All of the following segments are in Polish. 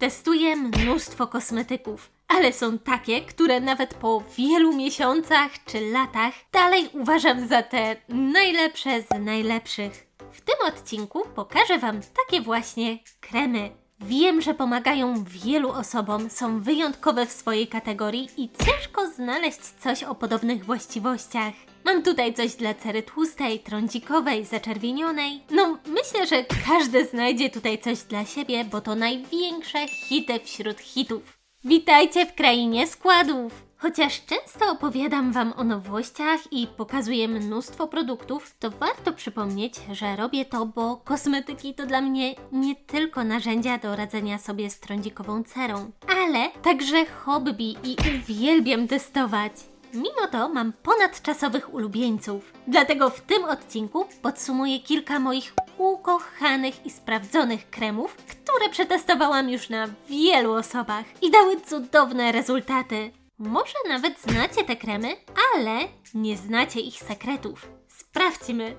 Testuję mnóstwo kosmetyków, ale są takie, które nawet po wielu miesiącach czy latach dalej uważam za te najlepsze z najlepszych. W tym odcinku pokażę Wam takie właśnie kremy. Wiem, że pomagają wielu osobom, są wyjątkowe w swojej kategorii i ciężko znaleźć coś o podobnych właściwościach. Mam tutaj coś dla cery tłustej, trądzikowej, zaczerwienionej. No, myślę, że każdy znajdzie tutaj coś dla siebie, bo to największe hity wśród hitów. Witajcie w krainie składów! Chociaż często opowiadam Wam o nowościach i pokazuję mnóstwo produktów, to warto przypomnieć, że robię to, bo kosmetyki to dla mnie nie tylko narzędzia do radzenia sobie z trądzikową cerą, ale także hobby i uwielbiam testować. Mimo to mam ponadczasowych ulubieńców. Dlatego w tym odcinku podsumuję kilka moich ukochanych i sprawdzonych kremów, które przetestowałam już na wielu osobach i dały cudowne rezultaty. Może nawet znacie te kremy, ale nie znacie ich sekretów. Sprawdźmy.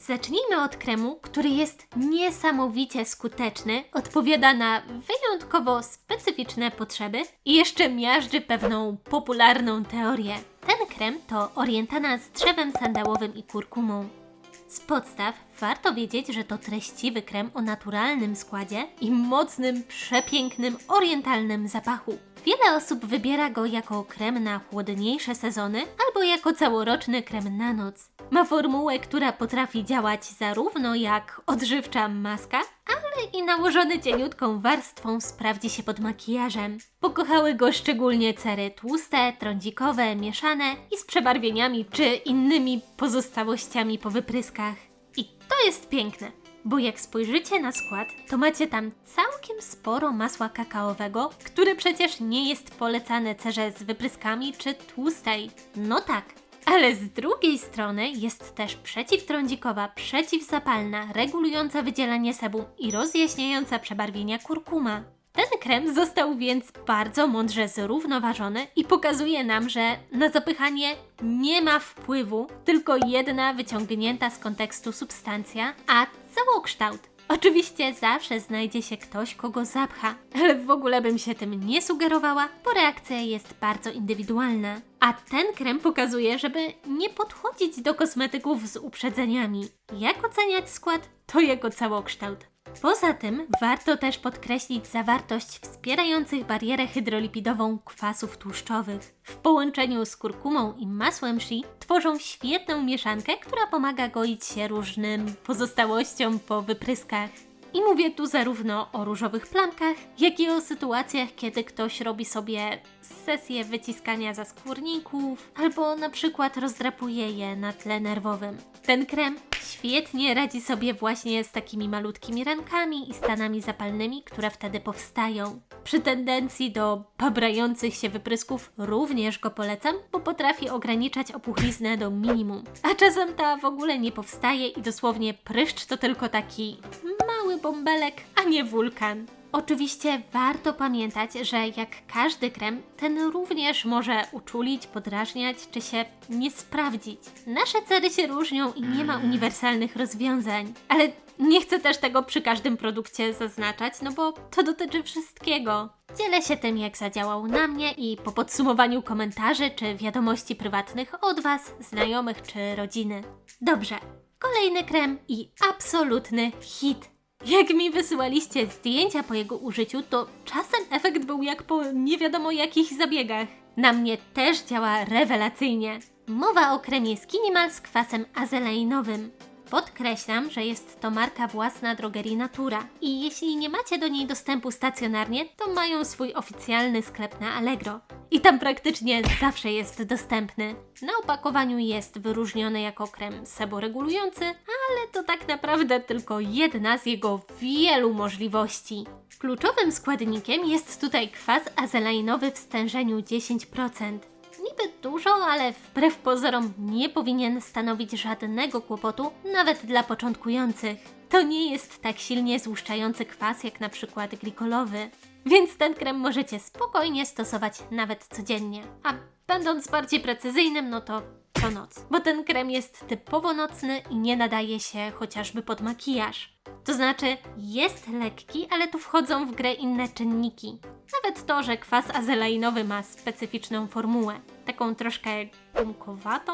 Zacznijmy od kremu, który jest niesamowicie skuteczny, odpowiada na wyjątkowo specyficzne potrzeby i jeszcze miażdży pewną popularną teorię. Ten krem to orientana z drzewem sandałowym i kurkumą. Z podstaw warto wiedzieć, że to treściwy krem o naturalnym składzie i mocnym, przepięknym, orientalnym zapachu. Wiele osób wybiera go jako krem na chłodniejsze sezony albo jako całoroczny krem na noc. Ma formułę, która potrafi działać zarówno jak odżywcza maska, ale i nałożony cieniutką warstwą sprawdzi się pod makijażem. Pokochały go szczególnie cery tłuste, trądzikowe, mieszane i z przebarwieniami czy innymi pozostałościami po wypryskach. I to jest piękne, bo jak spojrzycie na skład, to macie tam całkiem sporo masła kakaowego, które przecież nie jest polecane cerze z wypryskami czy tłustej. No tak. Ale z drugiej strony jest też przeciwtrądzikowa, przeciwzapalna, regulująca wydzielanie sebum i rozjaśniająca przebarwienia kurkuma. Ten krem został więc bardzo mądrze zrównoważony i pokazuje nam, że na zapychanie nie ma wpływu tylko jedna wyciągnięta z kontekstu substancja, a całokształt. Oczywiście zawsze znajdzie się ktoś, kogo zapcha, ale w ogóle bym się tym nie sugerowała, bo reakcja jest bardzo indywidualna. A ten krem pokazuje, żeby nie podchodzić do kosmetyków z uprzedzeniami. Jak oceniać skład, to jego całokształt. Poza tym warto też podkreślić zawartość wspierających barierę hydrolipidową kwasów tłuszczowych. W połączeniu z kurkumą i masłem shea tworzą świetną mieszankę, która pomaga goić się różnym pozostałościom po wypryskach. I mówię tu zarówno o różowych plamkach, jak i o sytuacjach, kiedy ktoś robi sobie sesję wyciskania zaskórników, albo na przykład rozdrapuje je na tle nerwowym. Ten krem świetnie radzi sobie właśnie z takimi malutkimi rankami i stanami zapalnymi, które wtedy powstają. Przy tendencji do babrających się wyprysków również go polecam, bo potrafi ograniczać opuchliznę do minimum. A czasem ta w ogóle nie powstaje i dosłownie pryszcz to tylko taki mały bąbelek, a nie wulkan. Oczywiście warto pamiętać, że jak każdy krem, ten również może uczulić, podrażniać czy się nie sprawdzić. Nasze cery się różnią i nie ma uniwersalnych rozwiązań, ale nie chcę też tego przy każdym produkcie zaznaczać, no bo to dotyczy wszystkiego. Dzielę się tym, jak zadziałał na mnie i po podsumowaniu komentarzy czy wiadomości prywatnych od Was, znajomych czy rodziny. Dobrze, kolejny krem i absolutny hit. Jak mi wysyłaliście zdjęcia po jego użyciu, to czasem efekt był jak po nie wiadomo jakich zabiegach. Na mnie też działa rewelacyjnie. Mowa o kremie Skinimal z kwasem azeleinowym. Podkreślam, że jest to marka własna drogerii Natura i jeśli nie macie do niej dostępu stacjonarnie, to mają swój oficjalny sklep na Allegro. I tam praktycznie zawsze jest dostępny. Na opakowaniu jest wyróżniony jako krem seboregulujący, ale to tak naprawdę tylko jedna z jego wielu możliwości. Kluczowym składnikiem jest tutaj kwas azelainowy w stężeniu 10%. Niby dużo, ale wbrew pozorom nie powinien stanowić żadnego kłopotu, nawet dla początkujących. To nie jest tak silnie złuszczający kwas jak na przykład glikolowy, więc ten krem możecie spokojnie stosować nawet codziennie. A będąc bardziej precyzyjnym, no to co noc, bo ten krem jest typowo nocny i nie nadaje się chociażby pod makijaż. To znaczy, jest lekki, ale tu wchodzą w grę inne czynniki. Nawet to, że kwas azelainowy ma specyficzną formułę, taką troszkę gumkowatą.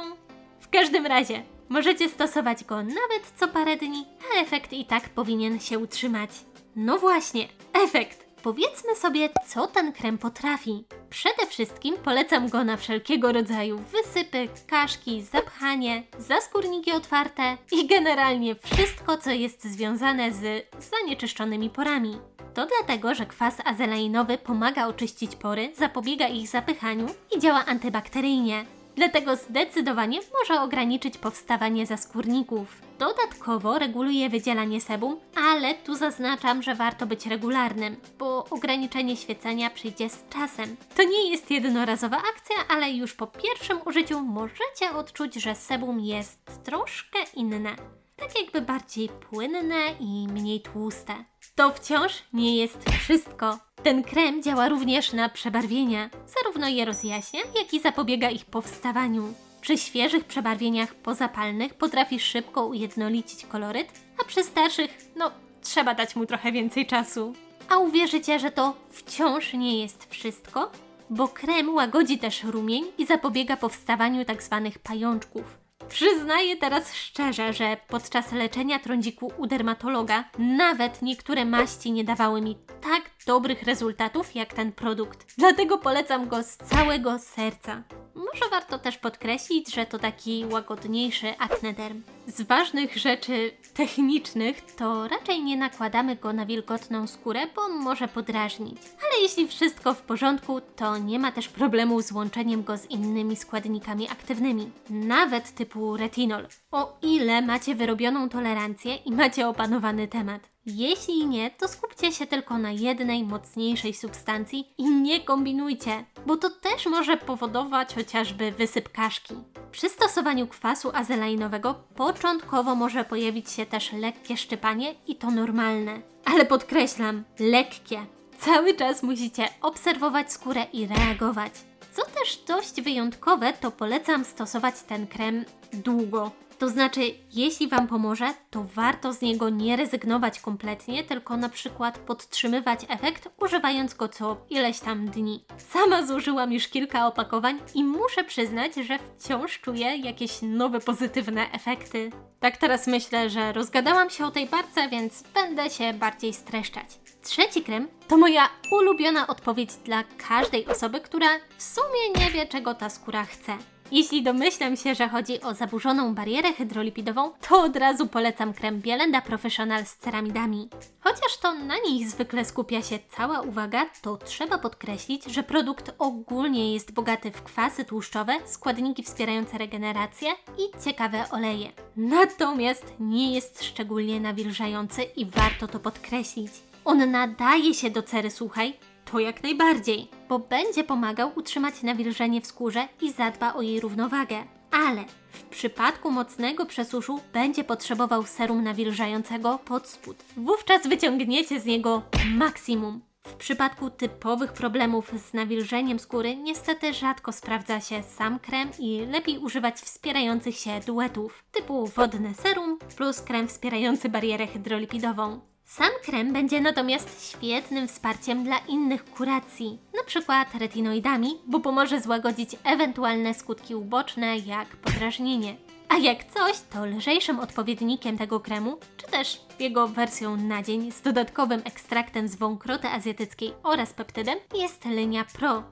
W każdym razie, możecie stosować go nawet co parę dni, a efekt i tak powinien się utrzymać. No właśnie, efekt. Powiedzmy sobie, co ten krem potrafi. Przede wszystkim polecam go na wszelkiego rodzaju wysypy, kaszki, zapchanie, zaskórniki otwarte i generalnie wszystko, co jest związane z zanieczyszczonymi porami. To dlatego, że kwas azelainowy pomaga oczyścić pory, zapobiega ich zapychaniu i działa antybakteryjnie. Dlatego zdecydowanie może ograniczyć powstawanie zaskórników. Dodatkowo reguluje wydzielanie sebum, ale tu zaznaczam, że warto być regularnym, bo ograniczenie świecenia przyjdzie z czasem. To nie jest jednorazowa akcja, ale już po pierwszym użyciu możecie odczuć, że sebum jest troszkę inne. Tak jakby bardziej płynne i mniej tłuste. To wciąż nie jest wszystko. Ten krem działa również na przebarwienia. Zarówno je rozjaśnia, jak i zapobiega ich powstawaniu. Przy świeżych przebarwieniach pozapalnych potrafi szybko ujednolicić koloryt, a przy starszych, no, trzeba dać mu trochę więcej czasu. A uwierzycie, że to wciąż nie jest wszystko? Bo krem łagodzi też rumień i zapobiega powstawaniu tzw. pajączków. Przyznaję teraz szczerze, że podczas leczenia trądziku u dermatologa nawet niektóre maści nie dawały mi tak dobrych rezultatów jak ten produkt. Dlatego polecam go z całego serca. Może warto też podkreślić, że to taki łagodniejszy aknederm. Z ważnych rzeczy technicznych to raczej nie nakładamy go na wilgotną skórę, bo może podrażnić. Ale jeśli wszystko w porządku, to nie ma też problemu z łączeniem go z innymi składnikami aktywnymi, nawet typu retinol. O ile macie wyrobioną tolerancję i macie opanowany temat. Jeśli nie, to skupcie się tylko na jednej mocniejszej substancji i nie kombinujcie, bo to też może powodować chociażby wysyp kaszki. Przy stosowaniu kwasu azelainowego początkowo może pojawić się też lekkie szczypanie i to normalne. Ale podkreślam, lekkie. Cały czas musicie obserwować skórę i reagować. Co też dość wyjątkowe, to polecam stosować ten krem długo. To znaczy, jeśli Wam pomoże, to warto z niego nie rezygnować kompletnie, tylko na przykład podtrzymywać efekt, używając go co ileś tam dni. Sama zużyłam już kilka opakowań i muszę przyznać, że wciąż czuję jakieś nowe pozytywne efekty. Tak teraz myślę, że rozgadałam się o tej barce, więc będę się bardziej streszczać. Trzeci krem to moja ulubiona odpowiedź dla każdej osoby, która w sumie nie wie, czego ta skóra chce. Jeśli domyślam się, że chodzi o zaburzoną barierę hydrolipidową, to od razu polecam krem Bielenda Professional z ceramidami. Chociaż to na nich zwykle skupia się cała uwaga, to trzeba podkreślić, że produkt ogólnie jest bogaty w kwasy tłuszczowe, składniki wspierające regenerację i ciekawe oleje. Natomiast nie jest szczególnie nawilżający i warto to podkreślić. On nadaje się do cery suchej, to jak najbardziej, bo będzie pomagał utrzymać nawilżenie w skórze i zadba o jej równowagę. Ale w przypadku mocnego przesuszu będzie potrzebował serum nawilżającego pod spód. Wówczas wyciągniecie z niego maksimum. W przypadku typowych problemów z nawilżeniem skóry niestety rzadko sprawdza się sam krem i lepiej używać wspierających się duetów typu wodne serum plus krem wspierający barierę hydrolipidową. Sam krem będzie natomiast świetnym wsparciem dla innych kuracji, np. retinoidami, bo pomoże złagodzić ewentualne skutki uboczne jak podrażnienie. A jak coś, to lżejszym odpowiednikiem tego kremu, czy też jego wersją na dzień z dodatkowym ekstraktem z wąkroty azjatyckiej oraz peptydem jest linia Pro.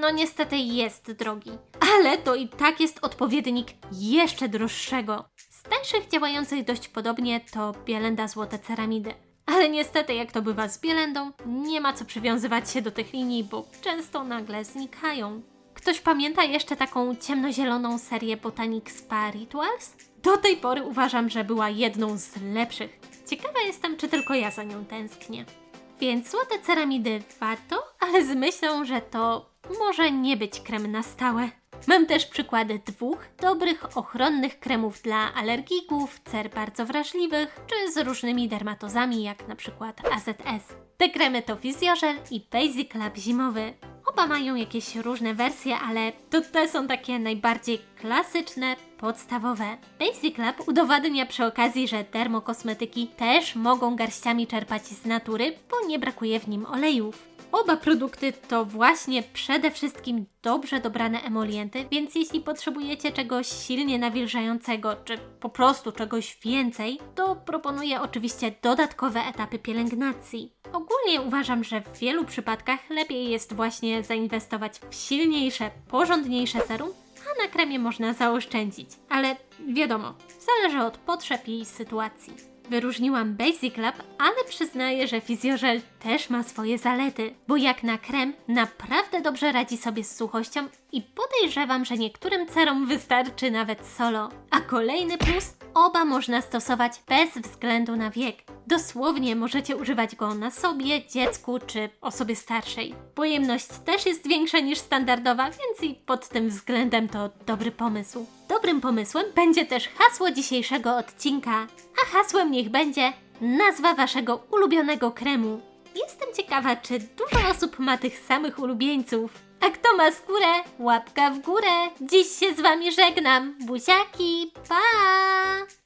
No niestety jest drogi, ale to i tak jest odpowiednik jeszcze droższego. Z tańszych działających dość podobnie to Bielenda Złote Ceramidy. Ale niestety, jak to bywa z Bielendą, nie ma co przywiązywać się do tych linii, bo często nagle znikają. Ktoś pamięta jeszcze taką ciemnozieloną serię Botanic Spa Rituals? Do tej pory uważam, że była jedną z lepszych. Ciekawa jestem, czy tylko ja za nią tęsknię. Więc złote ceramidy warto, ale z myślą, że to może nie być krem na stałe. Mam też przykłady dwóch dobrych ochronnych kremów dla alergików, cer bardzo wrażliwych, czy z różnymi dermatozami, jak na przykład AZS. Te kremy to Physiogel i Basic Lab zimowy. Oba mają jakieś różne wersje, ale to te są takie najbardziej klasyczne, podstawowe. Basic Lab udowadnia przy okazji, że dermokosmetyki też mogą garściami czerpać z natury, bo nie brakuje w nim olejów. Oba produkty to właśnie przede wszystkim dobrze dobrane emolienty, więc jeśli potrzebujecie czegoś silnie nawilżającego, czy po prostu czegoś więcej, to proponuję oczywiście dodatkowe etapy pielęgnacji. Ogólnie uważam, że w wielu przypadkach lepiej jest właśnie zainwestować w silniejsze, porządniejsze serum, a na kremie można zaoszczędzić. Ale wiadomo, zależy od potrzeb i sytuacji. Wyróżniłam Basic Lab, ale przyznaję, że Fizjożel też ma swoje zalety, bo jak na krem naprawdę dobrze radzi sobie z suchością i podejrzewam, że niektórym cerom wystarczy nawet solo. A kolejny plus, oba można stosować bez względu na wiek. Dosłownie możecie używać go na sobie, dziecku czy osobie starszej. Pojemność też jest większa niż standardowa, więc i pod tym względem to dobry pomysł. Dobrym pomysłem będzie też hasło dzisiejszego odcinka, a hasłem niech będzie nazwa waszego ulubionego kremu. Jestem ciekawa, czy dużo osób ma tych samych ulubieńców. A kto ma skórę? Łapka w górę. Dziś się z wami żegnam. Buziaki, pa!